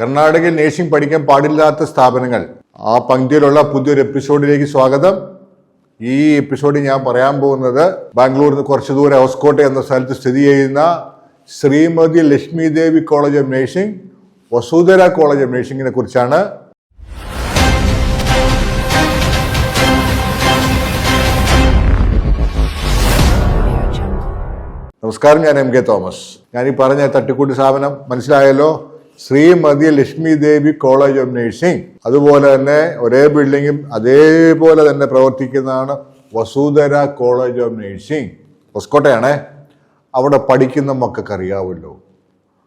കർണാടകയിൽ നേഴ്സിംഗ് പഠിക്കാൻ പാടില്ലാത്ത സ്ഥാപനങ്ങൾ. ആ പങ്ക്തിയിലുള്ള പുതിയൊരു എപ്പിസോഡിലേക്ക് സ്വാഗതം. ഈ എപ്പിസോഡിൽ ഞാൻ പറയാൻ പോകുന്നത് ബാംഗ്ലൂരിൽ നിന്ന് കുറച്ച് ദൂരെ ഹോസ്കോട്ടെ എന്ന സ്ഥലത്ത് സ്ഥിതി ചെയ്യുന്ന Shrimati Lakshmi Devi college of nursing Vasudhara college of നേഴ്സിംഗിനെ കുറിച്ചാണ്. നമസ്കാരം ഞാൻ എം കെ തോമസ്. ഞാൻ ഈ പറഞ്ഞ തട്ടിക്കൂട്ട് സ്ഥാപനം മനസ്സിലായല്ലോ? Shrimati Lakshmi Devi college of nursing അതുപോലെ തന്നെ ഒരേ ബിൽഡിങ്ങും അതേപോലെ തന്നെ പ്രവർത്തിക്കുന്നതാണ് വസുധര കോളേജ് ഓഫ് നഴ്സിംഗ് ഹൊസ്കോട്ടയാണേ അവിടെ പഠിക്കുന്ന മക്കൾക്ക് അറിയാവല്ലോ.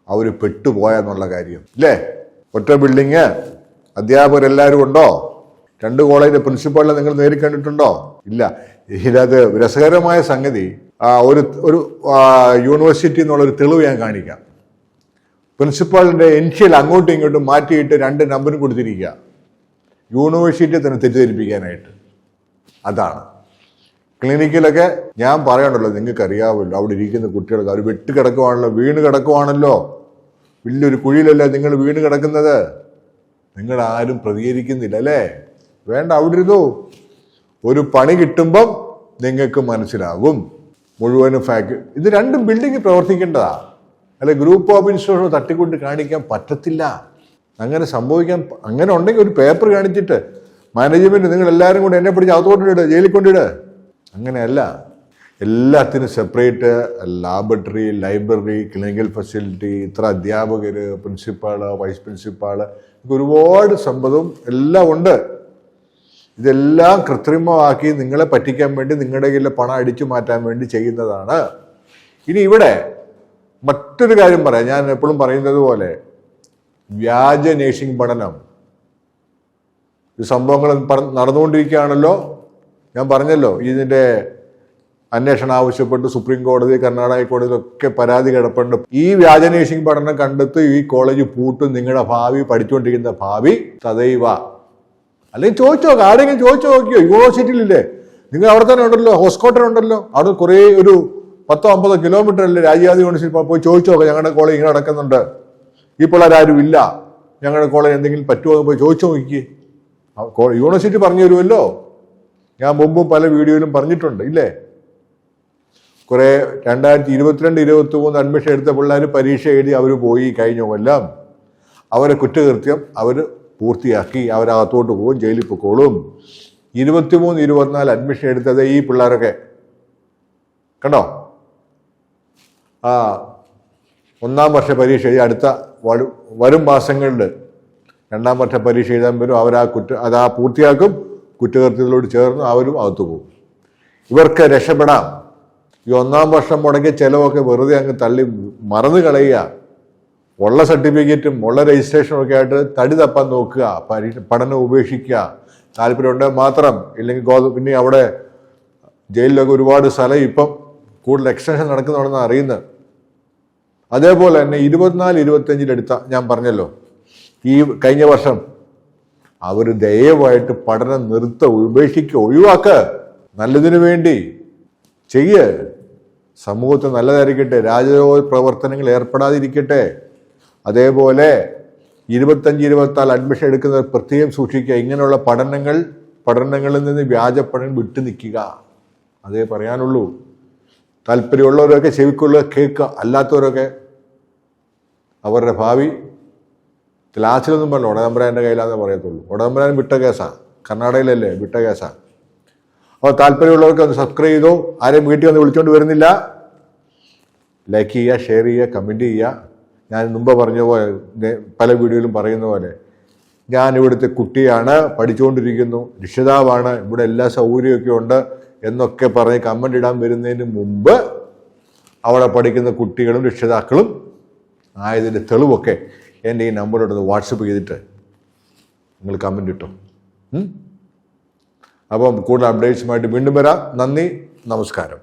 അവർ പെട്ടുപോയെന്നുള്ള കാര്യം. ഇല്ലേ? ഒറ്റ ബിൽഡിങ് അധ്യാപകരെല്ലാവരും ഉണ്ടോ? രണ്ട് കോളേജിലെ പ്രിൻസിപ്പാളിനെ നിങ്ങൾ നേരിൽ കണ്ടിട്ടുണ്ടോ? ഇല്ല. ഇതിനകത്ത് രസകരമായ സംഗതി ഒരു ഒരു യൂണിവേഴ്സിറ്റി എന്നുള്ളൊരു തെളിവ് ഞാൻ കാണിക്കാം. പ്രിൻസിപ്പാളിന്റെ എൻഷ്യൽ അങ്ങോട്ടും ഇങ്ങോട്ടും മാറ്റിയിട്ട് രണ്ട് നമ്പറും കൊടുത്തിരിക്കുക. യൂണിവേഴ്സിറ്റി തന്നെ തെറ്റിദ്ധരിപ്പിക്കാനായിട്ട്. അതാണ്. ക്ലിനിക്കിലൊക്കെ ഞാൻ പറയണല്ലോ നിങ്ങൾക്ക് അറിയാമല്ലോ അവിടെ ഇരിക്കുന്ന കുട്ടികൾക്ക് അവർ വെട്ട് കിടക്കുവാണല്ലോ വീണ് കിടക്കുവാണല്ലോ. വലിയൊരു കുഴിയിലല്ലേ നിങ്ങൾ വീണ് കിടക്കുന്നത്? നിങ്ങൾ ആരും പ്രതികരിക്കുന്നില്ല അല്ലേ? വേണ്ട അവിടെ ഇരുന്നു. ഒരു പണി കിട്ടുമ്പം നിങ്ങൾക്ക് മനസ്സിലാകും. മുഴുവനും ഫാക്ടറി ഇത് രണ്ടും ബിൽഡിംഗ് പ്രവർത്തിക്കേണ്ടതാ. അല്ലെ ഗ്രൂപ്പ് ഓഫ് ഇൻസ്റ്റിറ്റ്യൂഷൻ തട്ടിക്കൊണ്ട് കാണിക്കാൻ പറ്റത്തില്ല. അങ്ങനെ സംഭവിക്കാൻ അങ്ങനെ ഉണ്ടെങ്കിൽ ഒരു പേപ്പർ കാണിച്ചിട്ട് മാനേജ്മെന്റ് നിങ്ങൾ എല്ലാവരും കൂടെ എന്നെ പിടിച്ച് അകത്തോട്ടിട് ജയിലിൽ കൊണ്ടിട്. അങ്ങനെയല്ല. എല്ലാത്തിനും separate laboratory library clinical facility ഇത്ര അധ്യാപകർ പ്രിൻസിപ്പാൾ വൈസ് പ്രിൻസിപ്പാൾ ഒരുപാട് സമ്പതും എല്ലാം ഉണ്ട്. ഇതെല്ലാം കൃത്രിമമാക്കി നിങ്ങളെ പറ്റിക്കാൻ വേണ്ടി നിങ്ങളുടെ കയ്യിലെ പണം അടിച്ചു മാറ്റാൻ വേണ്ടി ചെയ്യുന്നതാണ്. ഇനി ഇവിടെ മറ്റൊരു കാര്യം പറയാം. ഞാൻ എപ്പോഴും പറയുന്നത് പോലെ വ്യാജ നേഷിംഗ് പഠനം. ഈ സംഭവങ്ങൾ നടന്നുകൊണ്ടിരിക്കുകയാണല്ലോ. ഞാൻ പറഞ്ഞല്ലോ ഇതിന്റെ അന്വേഷണം ആവശ്യപ്പെട്ട് സുപ്രീം കോടതി കർണാടക കോടതിയിലൊക്കെ പരാതി കിടപ്പുണ്ട്. ഈ വ്യാജനേഷിംഗ് പഠനം കണ്ടെത്ത് ഈ കോളേജ് പൂട്ടും നിങ്ങളുടെ ഭാവി പഠിച്ചുകൊണ്ടിരിക്കുന്ന ഭാവി സദൈവ. അല്ലെങ്കിൽ ചോദിച്ചു ആരെങ്കിലും ചോദിച്ചു നോക്കിയോ യൂണിവേഴ്സിറ്റിയിലില്ലേ? നിങ്ങൾ അവിടെ തന്നെ ഉണ്ടല്ലോ ഹോസ്കോട്ടൻ ഉണ്ടല്ലോ. അവിടെ കുറേ ഒരു പത്തോ അമ്പതോ കിലോമീറ്റർ അല്ലേ രാജ്യാധി യൂണിവേഴ്സിറ്റി പോയി ചോദിച്ചു നോക്കുക ഞങ്ങളുടെ കോളേജ് ഇങ്ങനെ നടക്കുന്നുണ്ട്. ഈ പിള്ളേരാരും ഇല്ല. ഞങ്ങളുടെ കോളേജ് എന്തെങ്കിലും പറ്റുമോ എന്ന് പോയി ചോദിച്ചു നോക്കി യൂണിവേഴ്സിറ്റി പറഞ്ഞു തരുമല്ലോ. ഞാൻ മുമ്പും പല വീഡിയോയിലും പറഞ്ഞിട്ടുണ്ട്. ഇല്ലേ? കുറെ രണ്ടായിരത്തി ഇരുപത്തിരണ്ട് ഇരുപത്തി മൂന്ന് അഡ്മിഷൻ എടുത്ത പിള്ളേർ പരീക്ഷ എഴുതി അവർ പോയി കഴിഞ്ഞ കൊല്ലം. അവരെ കുറ്റകൃത്യം അവർ പൂർത്തിയാക്കി. അവരകത്തോട്ട് പോകും ജയിലിൽ പൊക്കോളും. ഇരുപത്തിമൂന്ന് ഇരുപത്തിനാല് അഡ്മിഷൻ എടുത്തത് ഈ പിള്ളേരൊക്കെ. കണ്ടോ? ആ ഒന്നാം വർഷ പരീക്ഷ എഴുതി അടുത്ത വരും മാസങ്ങളിൽ രണ്ടാം വർഷ പരീക്ഷ എഴുതാൻ വരും. അവർ ആ കുറ്റ അത് ആ പൂർത്തിയാക്കും. കുറ്റകൃത്യത്തിലോട് ചേർന്ന് അവരും അകത്തു പോകും. ഇവർക്ക് രക്ഷപ്പെടാം. ഈ ഒന്നാം വർഷം മുടങ്ങിയ ചിലവൊക്കെ വെറുതെ അങ്ങ് തള്ളി മറന്നു കളയുക. ഉള്ള സർട്ടിഫിക്കറ്റും ഉള്ള രജിസ്ട്രേഷനും ഒക്കെ ആയിട്ട് തടി തപ്പാൻ നോക്കുക. പരീക്ഷ പഠനം ഉപേക്ഷിക്കുക. താല്പര്യമുണ്ടെങ്കിൽ മാത്രം. ഇല്ലെങ്കിൽ ഗോ പിന്നെ അവിടെ ജയിലിലൊക്കെ ഒരുപാട് സ്ഥലം ഇപ്പം കൂടുതൽ എക്സ്റ്റൻഷൻ നടക്കുന്നുണ്ടെന്ന് അറിയുന്നത്. അതേപോലെ തന്നെ ഇരുപത്തിനാല് ഇരുപത്തഞ്ചിലെടുത്ത ഞാൻ പറഞ്ഞല്ലോ ഈ കഴിഞ്ഞ വർഷം അവർ ദയവായിട്ട് പഠനം നിർത്ത ഉപേക്ഷിക്കുക ഒഴിവാക്ക്. നല്ലതിനു വേണ്ടി ചെയ്യ്. സമൂഹത്തിൽ നല്ലതായിരിക്കട്ടെ രാജദ്രോഹ പ്രവർത്തനങ്ങൾ ഏർപ്പെടാതിരിക്കട്ടെ. അതേപോലെ ഇരുപത്തഞ്ച് ഇരുപത്തിനാല് അഡ്മിഷൻ എടുക്കുന്നത് പ്രത്യേകം സൂക്ഷിക്കുക. ഇങ്ങനെയുള്ള പഠനങ്ങൾ പഠനങ്ങളിൽ നിന്ന് വ്യാജ പഠനം വിട്ടു നിൽക്കുക അതേ പറയാനുള്ളൂ. താല്പര്യമുള്ളവരൊക്കെ ചെവിക്കുള്ള കേൾക്കുക അല്ലാത്തവരൊക്കെ അവരുടെ ഭാവി ക്ലാസ്സിലൊന്നും പറഞ്ഞില്ല. ഉടനമ്പരാന്റെ കയ്യിലാണെന്ന് പറയത്തുള്ളൂ. ഉടനമ്പരാൻ വിട്ട കേസാണ് കർണാടകയിലല്ലേ? വിട്ട കേസാണ് അപ്പോൾ താല്പര്യമുള്ളവർക്ക് ഒന്ന് സബ്സ്ക്രൈബ് ചെയ്തോ. ആരെയും വീട്ടിൽ വന്ന് വിളിച്ചുകൊണ്ട് വരുന്നില്ല. ലൈക്ക് ചെയ്യുക ഷെയർ ചെയ്യുക കമന്റ് ചെയ്യുക. ഞാൻ മുമ്പ് പറഞ്ഞ പോലെ പല വീഡിയോയിലും പറയുന്ന പോലെ ഞാൻ ഇവിടുത്തെ കുട്ടിയാണ് പഠിച്ചുകൊണ്ടിരിക്കുന്നു രക്ഷിതാവാണ് ഇവിടെ എല്ലാ സൗകര്യമൊക്കെ ഉണ്ട്. എന്നൊക്കെ പറഞ്ഞ് കമന്റ് ഇടാൻ വരുന്നതിന് മുമ്പ് അവിടെ പഠിക്കുന്ന കുട്ടികളും രക്ഷിതാക്കളും ആയതിന്റെ തെളിവൊക്കെ എന്റെ ഈ നമ്പറോട് വാട്സപ്പ് ചെയ്തിട്ട് നിങ്ങൾ കമന്റ് ഇട്ടോ? അപ്പം കൂടുതൽ അപ്ഡേറ്റ്സുമായിട്ട് വീണ്ടും വരാം. നന്ദി നമസ്കാരം.